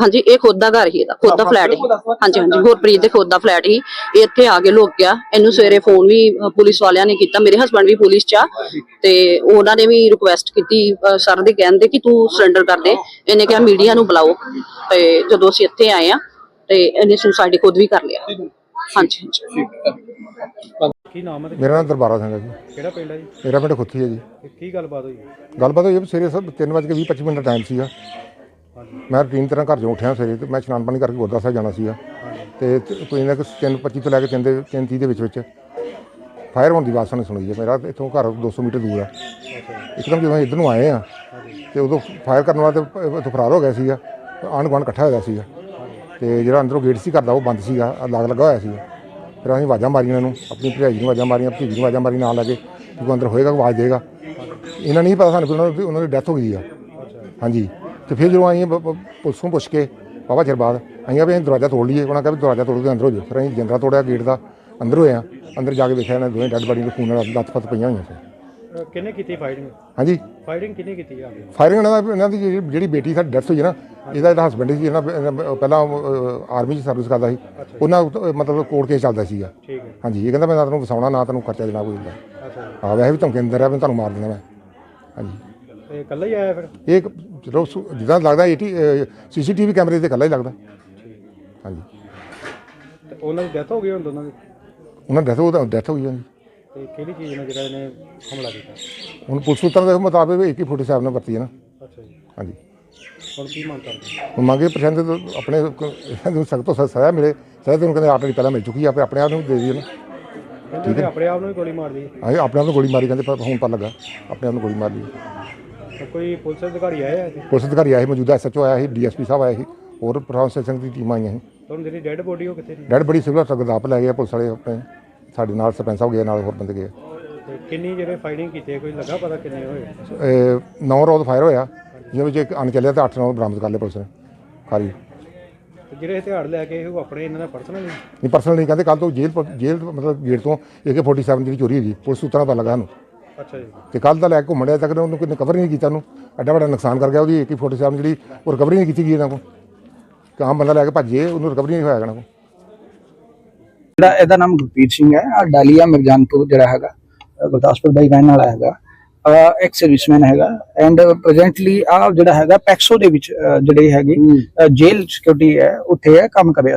ਹਾਂਜੀ ਇਹ ਖੁਦ ਦਾ ਘਰ ਹੀ ਇਹਦਾ ਖੁਦ ਦਾ ਫਲੈਟ ਹੀ ਹਾਂਜੀ ਹਾਂਜੀ ਗੁਰਪ੍ਰੀਤ ਦੇ ਖੁਦ ਦਾ ਫਲੈਟ ਹੀ ਇਹ ਇੱਥੇ ਆ ਕੇ ਲੁਕ ਗਿਆ। ਇਹਨੂੰ ਸਵੇਰੇ ਫੋਨ ਵੀ ਅ, ਪੁਲਿਸ ਵਾਲਿਆਂ ਨੇ ਕੀਤਾ। ਮੇਰੇ ਹਸਬੰਡ ਵੀ ਪੁਲਿਸ 'ਚ ਆ। ਤੇ ਉਹਨਾਂ ਨੇ ਵੀ ਰਿਕੁਐਸਟ ਕੀਤੀ ਸਰ ਦੇ ਕਹਿੰਦੇ ਕਿ ਤੂੰ ਸਰੈਂਡਰ ਕਰ ਦੇ। ਇਹਨੇ ਕਿਹਾ ਮੀਡੀਆ ਨੂੰ ਬੁਲਾਓ। ਤੇ ਜਦੋਂ ਅਸੀਂ ਇੱਥੇ ਆਏ ਆ ਤੇ ਇਹਨੇ ਸੁਸਾਇਡ ਖੁਦ ਵੀ ਕਰ ਲਿਆ। ਹਾਂਜੀ ਹਾਂਜੀ। ਕੀ ਨਾਮ ਹੈ ਤੇ ਮੇਰਾ ਨਾਮ ਦਰਬਾਰਾ ਸਿੰਘ ਹੈ ਜੀ। ਕਿਹੜਾ ਪਿੰਡ ਹੈ ਜੀ? ਮੇਰਾ ਪਿੰਡ ਖੁੱਥੀ ਹੈ ਜੀ। ਤੇ ਕੀ ਗੱਲਬਾਤ ਹੋਈ? ਗੱਲਬਾਤ ਹੋਈ ਹੈ ਵੀ ਸਵੇਰੇ ਸਭ 3:20 ਮਿੰਟ ਦਾ ਟਾਈਮ ਸੀਗਾ। ਮੈਂ ਰੂਟੀਨ ਤਰ੍ਹਾਂ ਘਰ ਚੋਂ ਉੱਠਿਆ ਸਵੇਰੇ ਤੇ ਮੈਂ ਇਸ਼ਨਾਨ ਪਾਣੀ ਕਰਕੇ ਗੁਰਦੁਆਰਾ ਸਾਹਿਬ ਜਾਣਾ ਸੀਗਾ। ਤੇ ਤ- ਕੋਈ ਨਾ 3:25 ਤੋਂ ਲੈ ਕੇ 3 ਦੇ 3:30 ਦੇ ਵਿੱਚ ਵਿੱਚ ਫਾਇਰ ਹੋਣ ਦੀ ਆਵਾਜ਼ ਸਾਨੂੰ ਸੁਣੀ ਹੈ। ਮੇਰਾ ਇੱਥੋਂ ਘਰ 200 ਮੀਟਰ ਦੂਰ ਆ। ਇੱਕਦਮ ਜਦੋਂ ਅਸੀਂ ਇੱਧਰ ਨੂੰ ਆਏ ਆ ਤੇ ਉਦੋਂ ਫਾਇਰ ਕਰਨ ਵਾਲਾ ਤੇ ਇੱਥੋਂ ਫਰਾਰ ਹੋ ਗਿਆ ਸੀਗਾ। ਆਂਢ ਗੁਆਂਢ ਇਕੱਠਾ ਹੋਇਆ ਸੀਗਾ। ਤੇ ਜਿਹੜਾ ਅੰਦਰੋਂ ਗੇਟ ਸੀ ਘਰ ਦਾ ਉਹ ਬੰਦ ਸੀਗਾ। ਲਾਗ ਲੱਗਾ ਹੋਇਆ ਸੀਗਾ। ਫਿਰ ਅਸੀਂ ਆਵਾਜ਼ਾਂ ਮਾਰੀਆਂ ਇਹਨਾਂ ਨੂੰ, ਆਪਣੀ ਭਰਜਾਈ ਨੂੰ ਆਵਾਜ਼ਾਂ ਮਾਰੀਆਂ, ਭਤੀਜੀ ਨੂੰ ਆਵਾਜ਼ਾਂ ਮਾਰੀ ਨਾਲ ਲੱਗੇ ਕਿ। ਕੋਈ ਅੰਦਰ ਹੋਏਗਾ ਆਵਾਜ਼ ਦੇਗਾ ਇਹਨਾਂ ਨਹੀਂ ਪਤਾ ਸਾਨੂੰ ਕਿ ਉਹਨਾਂ ਦੀ ਉਹਨਾਂ ਦੀ ਡੈਥ ਹੋ ਗਈ ਆ। ਹਾਂਜੀ। ਤੇ ਫਿਰ ਜਦੋਂ ਆਈਏ ਪੁਲਿਸ ਨੂੰ ਪੁੱਛ ਕੇ ਬਾਬਾ ਚਿਰ ਬਾਅਦ ਆਈਆਂ ਵੀ ਅਸੀਂ ਦਰਵਾਜ਼ਾ ਤੋੜ ਲਈਏ। ਉਹਨਾਂ ਕਹਿੰਦਾ ਦਰਵਾਜ਼ਾ ਤੋੜ ਕੇ ਅੰਦਰ ਹੋ ਜਾਓ। ਫਿਰ ਅਸੀਂ ਜਿੰਦਰਾ ਤੋੜਿਆ ਗੇਟ ਦਾ ਅੰਦਰ ਹੋਏ ਆ ਅੰਦਰ ਜਾ ਕੇ ਵੇਖਿਆ ਇਹਨਾਂ ਦੋਵੇਂ ਡੈਡ ਬਾਡੀ ਦੇ ਖੂਨ ਨਾਲ ਲੱਤ-ਪੱਤ ਪਈਆਂ ਹੋਈਆਂ ਸੀ। ਕਿਹਨੇ ਕੀਤੀ ਫਾਈਟਿੰਗ ਹਾਂਜੀ। ਫਾਈਟਿੰਗ ਕਿਹਨੇ ਕੀਤੀ ਆ? ਫਾਇਰਿੰਗ ਇਹਨਾਂ ਦਾ ਇਹਨਾਂ ਦੀ ਜਿਹੜੀ- ਜਿਹੜੀ ਬੇਟੀ ਸਾਡੀ ਡੈਥ ਹੋਈ ਹੈ ਨਾ ਇਹਦਾ ਜਿਹੜਾ ਹਸਬੰਡ ਸੀ ਇਹਨਾਂ ਇਹਨਾਂ ਪਹਿਲਾਂ ਆਰਮੀ 'ਚ ਸਰਵਿਸ ਕਰਦਾ ਸੀ। ਉਹਨਾਂ ਉੱਤੇ ਮਤਲਬ ਕੋਰਟ ਕੇਸ ਚੱਲਦਾ ਸੀਗਾ। ਠੀਕ ਹੈ। ਹਾਂਜੀ ਇਹ ਕਹਿੰਦਾ ਮੈਂ ਨਾ ਤੈਨੂੰ ਵਸਾਉਣਾ ਨਾ ਤੈਨੂੰ ਖਰਚਾ ਦੇਣਾ ਕੋਈ ਦਾ ਅੱਛਾ ਜੀ। ਆ ਵੈਸੇ ਵੀ ਧਮਕੀ ਅੰਦਰ ਆ ਮੈਂ ਤੁਹਾਨੂੰ ਮਾਰ ਦੇਣਾ ਮੈਂ। ਹਾਂਜੀ। ਤੇ ਇਕੱਲਾ ਹੀ ਆਇਆ ਫਿਰ? ਇਹ ਇੱਕ ਚਲੋ ਸੁ- ਜਿੱਦਾਂ ਲੱਗਦਾ ਏਟੀ ਸੀਸੀਟੀਵੀ ਕੈਮਰੇ ਤੇ ਇਕੱਲਾ ਹੀ ਲੱਗਦਾ। ਹਾਂਜੀ। ਤੇ ਉਹਨਾਂ ਦੀ ਡੈਥ ਹੋ ਗਈ ਹੁਣ ਦੋਨਾਂ ਦੀ? ਉਹਨਾਂ ਡੈਥ ਉਹ ਡੈਥ ਹੋ ਗਈ ਦੀ। ਤੇ ਕਿਹੜੀ ਚੀਜ਼ ਨਾਲ ਜਿਹੜਾ ਇਹਨੇ ਹਮਲਾ ਕੀਤਾ? ਹੁਣ ਪੁਲਿਸ ਸੂਤਰਾਂ ਦੇ ਮੁਤਾਬਕ ਇੱਕ ਹੀ ਫੋਟੋ ਸਾਹਿਬ ਨਾਲ ਵਰਤੀ ਹੈ ਨਾ। ਅੱਛਾ ਜੀ। ਹਾਂਜੀ। ਹੁਣ ਕੀ ਮੰਗ ਕਰਦੇ ਹੁਣ ਮੰਗੇ ਪ੍ਰਸ਼ਾਸਨ ਤੋਂ ਆਪਣੇ ਨੂੰ ਸਖਤ ਤੋਂ ਸਖਤ ਸਜ਼ਾ ਮਿਲੇ। ਸਜ਼ਾ ਤੁਹਾਨੂੰ ਕਹਿੰਦੇ ਆਲਰੇਡੀ ਪਹਿਲਾਂ ਮਿਲ ਚੁੱਕੀ ਆ ਆਪੇ ਆਪਣੇ ਆਪ ਨੂੰ ਦੇ ਦਈਏ ਨਾ। ਕਹਿੰਦੇ ਕਿ ਆਪਣੇ ਆਪ ਨੂੰ ਹੀ ਗੋਲੀ ਮਾਰ ਲਈ ਆਪਣੇ ਆਪ ਨੂੰ ਗੋਲੀ ਮਾਰੀ ਕਹਿੰਦੇ ਪਰ ਹੁਣ ਪਤਾ ਲੱਗਾ। ਆਪਣੇ ਆਪ ਨੂੰ ਗੋਲੀ ਮਾਰ ਲਈ। ਕੋਈ ਪੁਲਿਸ ਅਧਿਕਾਰੀ ਆਇਆ ਇੱਥੇ? ਪੁਲਿਸ ਅਧਿਕਾਰੀ ਆਏ ਸੀ, ਮੌਜੂਦਾ ਐਸਐਚਓ ਆਇਆ ਸੀ ਡੀਐਸਪੀ ਸਾਹਿਬ ਆਏ ਸੀ ਹੋਰ ਪ੍ਰਸ਼ਾਸਨ ਸਿੰਘ ਦੀ ਟੀਮ ਆਈਆਂ ਸੀ। ਤਾਂ ਹੁਣ ਜਿਹੜੀ ਡੈੱਡ ਬੋਡੀ ਉਹ ਕਿੱਥੇ ਨੇ ਡੈਡ ਬੜੀ ਸਿਵਲ ਹਸਪਤਾਲ ਗਦਾਪ ਲੈ ਗਏ ਪੁਲਿਸ ਵਾਲੇ ਆਪਣੇ ਸਾਡੇ ਨਾਲ ਸਰਪੰਚ ਸਾਹਿਬ ਗਏ ਨਾਲ ਹੋਰ ਬੰਦੇ ਗਏ ਤੇ ਕਿੰਨੀ ਜਿਹੜੇ ਫਾਈਟਿੰਗ ਕੀਤੀ ਹੈ, ਕੋਈ ਲੱਗਾ ਪਤਾ ਕਿੰਨੇ ਹੋਏ? ਇਹ ਨੌ ਰੌਦ ਫਾਇਰ ਹੋਇਆ ਜਿਹਦੇ ਵਿੱਚ ਇੱਕ ਅਣ ਚੱਲਿਆ ਤੇ 8 ਨੌ ਬਰਾਮਦ ਕਰ ਲਏ ਪੁਲਿਸ ਨੇ ਤੇ ਜਿਹੜੇ ਹਥਿਆਰ ਲੈ ਕੇ ਉਹ ਆਪਣੇ ਇਹਨਾਂ ਦਾ ਪਰਸਨਲ ਨਹੀਂ ਪਰਸਨਲ ਨਹੀਂ ਕਹਿੰਦੇ ਕੱਲ ਤੋਂ ਜੇਲ੍ਹ ਪ- ਜੇਲ੍ਹ ਮਤਲਬ ਗੇਟ ਤੋਂ AK47 ਦੀ ਚੋਰੀ ਹੋਈ ਪੁਲਿਸ ਸੂਤਰਾਂ ਦਾ ਲੱਗਾ ਸਾਨੂੰ। ਅੱਛਾ ਜੀ। ਤੇ ਕੱਲ ਦਾ ਲੈ ਕੇ ਘੁੰਮਣ ਡਿਆ ਤੱਕ ਉਹਨੂੰ ਕੋਈ ਰਿਕਵਰ ਨਹੀਂ ਕੀਤਾ ਉਹਨੂੰ। ਐਡਾ ਵੱਡਾ ਨੁਕਸਾਨ ਕਰ ਗਿਆ ਉਹਦੀ AK47 ਜਿਹੜੀ ਉਹ ਰਿਕਵਰੀ ਨਹੀਂ ਕੀਤੀ ਗਈ ਇਹਨਾਂ ਕੋਲ। ਕਾਮ ਬੰਦਾ ਲੈ ਕੇ ਭੱਜੇ ਉਹਨੂੰ ਰਿਕਵਰੀ ਨਹੀਂ ਹੋਇਆ ਇਹਨਾਂ ਕੋਲ। ਜਿਹੜਾ ਇਹਦਾ ਨਾਮ ਗੁਰਪ੍ਰੀਤ ਸਿੰਘ ਹੈ ਆ ਡਾਲੀਆ ਮਿਰਜਾਨਪੁਰ ਜਿਹੜਾ ਹੈਗਾ ਅਹ ਗੁਰਦਾਸਪੁਰ ਦਾ ਹੀ ਰਹਿਣ ਵਾਲਾ ਹੈਗਾ। ਐਕਸ ਸਰਵਿਸਮੈਨ ਹੈਗਾ। ਐਂਡ ਪ੍ਰੈਜ਼ੈਂਟਲੀ ਆ ਜਿਹੜਾ ਹੈਗਾ ਪੈਕਸੋ ਦੇ ਵਿੱਚ ਅਹ, ਜਿਹੜੇ ਹੈਗੇ ਜੇਲ ਸਿਕਿਉਰਿਟੀ ਹੈ ਉੱਥੇ ਹੈ ਕੰਮ ਕਰ ਰਿਹਾ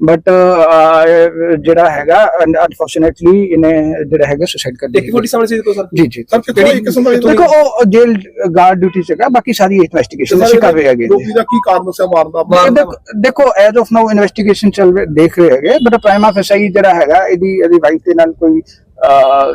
ਬਟ ਜਿਹੜਾ ਹੈਗਾ ਅਨਫੋਰਚੂਨੇਟਲੀ ਇਹਨੇ ਜਿਹੜਾ ਹੈਗਾ ਸੁਸਾਈਡ ਕਰ ਇੱਕ ਫੋਟੀ ਸਾਹਮਣੇ ਸੀ ਦੇਖੋ ਸਰ। ਜੀ ਜੀ। ਸਰ ਕਿਹੜੀ ਕਿਸਮ ਦਾ ਦੇਖੋ ਉਹ ਜੇਲ ਗਾਰਡ ਡਿਊਟੀ ਸੀਗਾ ਬਾਕੀ ਸਾਰੀ ਇਨਵੈਸਟੀਗੇਸ਼ਨ ਅਸੀਂ ਕਰ ਰਹੇ ਹੈਗੇ। ਜੀ। ਰੋਗੀ ਦਾ ਕੀ ਕਾਰਨ ਸੀ ਮਾਰਨ ਦਾ? ਦੇਖੋ- ਦੇਖੋ ਐਜ਼ ਆਫ ਨਾਓ ਇਨਵੈਸਟੀਗੇਸ਼ਨ ਚੱਲ ਰਹੀ ਦੇਖ ਰਹੇ ਹੈਗੇ ਬਟ ਪ੍ਰਾਈਮਾ ਫੈਸਾਈ ਜਿਹੜਾ ਹੈਗਾ ਇਹਦੀ ਇਹਦੀ ਵਾਈਫ ਦੇ ਨਾਲ ਕੋਈ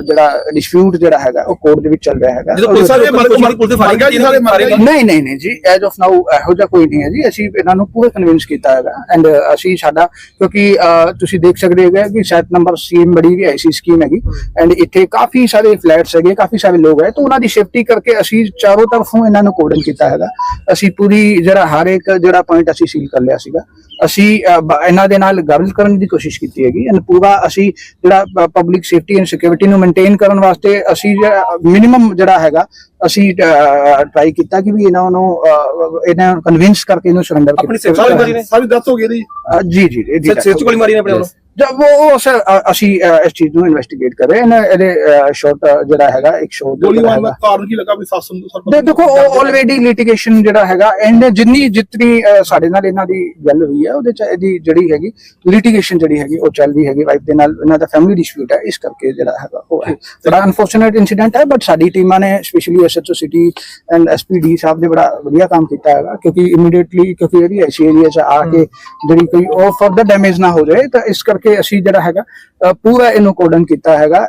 ਜਿਹੜਾ ਡਿਸਪਿਊਟ ਜਿਹੜਾ ਹੈਗਾ ਉਹ ਕੋਰਟ ਦੇ ਵਿੱਚ ਚੱਲ ਰਿਹਾ ਹੈਗਾ। ਜਦੋਂ ਪੁਲਿਸ ਵਾਲੇ ਮਰ ਮਰ ਪੁਲਿਸ ਫਾਇਰਿੰਗ ਕੀਤੀ ਸਾਰੇ ਮਾਰੇ ਗਏ। ਨਹੀਂ ਨਹੀਂ ਨਹੀਂ ਜੀ ਐਜ਼ ਆਫ ਨਾਓ ਇਹੋ ਜਿਹਾ ਕੋਈ ਨਹੀਂ ਹੈ ਜੀ। ਅਸੀਂ ਇਹਨਾਂ ਨੂੰ ਪੂਰਾ ਕਨਵਿੰਸ ਕੀਤਾ ਹੈਗਾ। ਐਂਡ ਅਸੀਂ ਸਾਡਾ ਕਿਉਂਕਿ ਤੁਸੀਂ ਦੇਖ ਸਕਦੇ ਹੈਗੇ ਕਿ ਸੈਟ ਨੰਬਰ ਸਕੀਮ ਬੜੀ ਵੀ ਐਸੀ ਸਕੀਮ ਹੈਗੀ। ਐਂਡ ਇੱਥੇ ਕਾਫੀ ਸਾਰੇ ਫਲੈਟਸ ਹੈਗੇ ਕਾਫੀ ਸਾਰੇ ਲੋਕ ਹੈ ਤਾਂ ਉਹਨਾਂ ਦੀ ਸੇਫਟੀ ਕਰਕੇ ਅਸੀਂ ਚਾਰੋਂ ਤਰਫੋਂ ਇਹਨਾਂ ਨੂੰ ਕੋਡਨ ਕੀਤਾ ਹੈਗਾ। ਅਸੀਂ ਪੂਰੀ ਜਿਹੜਾ ਹਰ ਇੱਕ ਜਿਹੜਾ ਪੁਆਇੰਟ ਅਸੀਂ ਸੀਲ ਕਰ ਲਿਆ ਸੀਗਾ। ਅਸੀਂ ਇਹਨਾਂ ਦੇ ਨਾਲ ਗੱਲ ਕਰਨ ਦੀ ਕੋਸ਼ਿਸ਼ ਕੀਤੀ ਹੈਗੀ। ਐਂਡ ਪੂਰਾ ਅਸੀਂ ਜਿਹੜਾ ਪਬਲਿਕ ਸੇਫਟੀ ਐਂਡ ਸਿਕਿਉਰਿਟੀ ਨੂੰ ਮੇਨਟੇਨ ਕਰਨ ਵਾਸਤੇ ਅਸੀਂ ਮਿਨੀਮਮ ਜਿਹੜਾ ਹੈਗਾ ਅਸੀਂ ਟਰਾਈ ਕੀਤਾ ਕਿ ਵੀ ਇਹਨਾਂ ਨੂੰ ਇਹਨਾਂ ਨੂੰ ਕਨਵਿੰਸ ਕਰਕੇ ਇਹਨੂੰ ਸਰੈਂਡਰ ਆਪਣੀ ਸਿਰ ਸਾਰੀ ਮਾਰੀ ਨੇ? ਸਾਰੀ ਦੱਸ ਹੋ ਗਈ ਜੀ ਜੀ ਸਿਰ 'ਚ ਗੋਲੀ ਮਾਰੀ ਨੇ ਆਪਣੇ ਵੱਲੋਂ? ਜਦ ਉਹ ਸਰ ਅਸੀਂ ਇਸ ਚੀਜ਼ ਨੂੰ ਇਨਵੈਸਟੀਗੇਟ ਕਰ ਰਹੇ ਹਾਂ। ਇਹਦੇ ਸ਼ਾਟ ਜਿਹੜਾ ਹੈਗਾ ਇੱਕ ਸ਼ੋਟ ਗੋਲੀ ਮਾਰਨ ਦਾ ਕਾਰਨ ਕੀ ਲੱਗਾ ਵੀ ਸੱਸ ਨੂੰ ਸਰ ਦੇ ਦੇਖੋ ਆਲਰੇਡੀ ਲਿਟੀਗੇਸ਼ਨ ਜਿਹੜਾ ਹੈਗਾ ਐਂਡ ਜਿੰਨੀ ਜਿਤਨੀ ਸਾਡੇ ਨਾਲ ਇਹਨਾਂ ਦੀ ਗੱਲ ਹੋਈ ਹੈ ਉਹਦੇ ਚ ਇਹਦੀ ਜਿਹੜੀ ਹੈਗੀ ਲਿਟੀਗੇਸ਼ਨ ਜਿਹੜੀ ਹੈਗੀ ਉਹ ਚੱਲ ਰਹੀ ਹੈਗੀ। ਵਾਈਫ ਦੇ ਨਾਲ ਇਹਨਾਂ ਦਾ ਫੈਮਿਲੀ ਡਿਸਪਿਊਟ ਹੈ ਇਸ ਕਰਕੇ ਜਿਹੜਾ ਹੈਗਾ ਉਹ ਹੈ। ਬੜਾ ਅਨਫੋਰਚੂਨੇਟ ਇਨਸੀਡੈਂਟ ਹੈ ਬਟ ਸਾਡੀ ਟੀਮਾਂ ਨੇ specially SHO city and SPD ਸਾਹਿਬ ਨੇ ਬੜਾ ਵਧੀਆ ਕੰਮ ਕੀਤਾ ਹੈਗਾ ਕਿਉਂਕਿ ਇਮੀਡੀਏਟਲੀ ਕਿਉਂਕਿ ਇਹਦੀ ਐਸੀ ਏਰੀਆ ਚ ਆ ਕੇ ਜਿਹੜੀ ਕੋਈ ਉਹ ਫਰਦਰ ਡੈਮੇਜ ਨਾ ਹੋ ਜਾਏ ਤਾਂ ਇਸ ਕਰਕੇ ਅਸੀਂ ਜਿਹੜਾ ਹੈਗਾ ਅ, ਪੂਰਾ ਇਹਨੂੰ ਕੋਡਨ ਕੀਤਾ ਹੈਗਾ।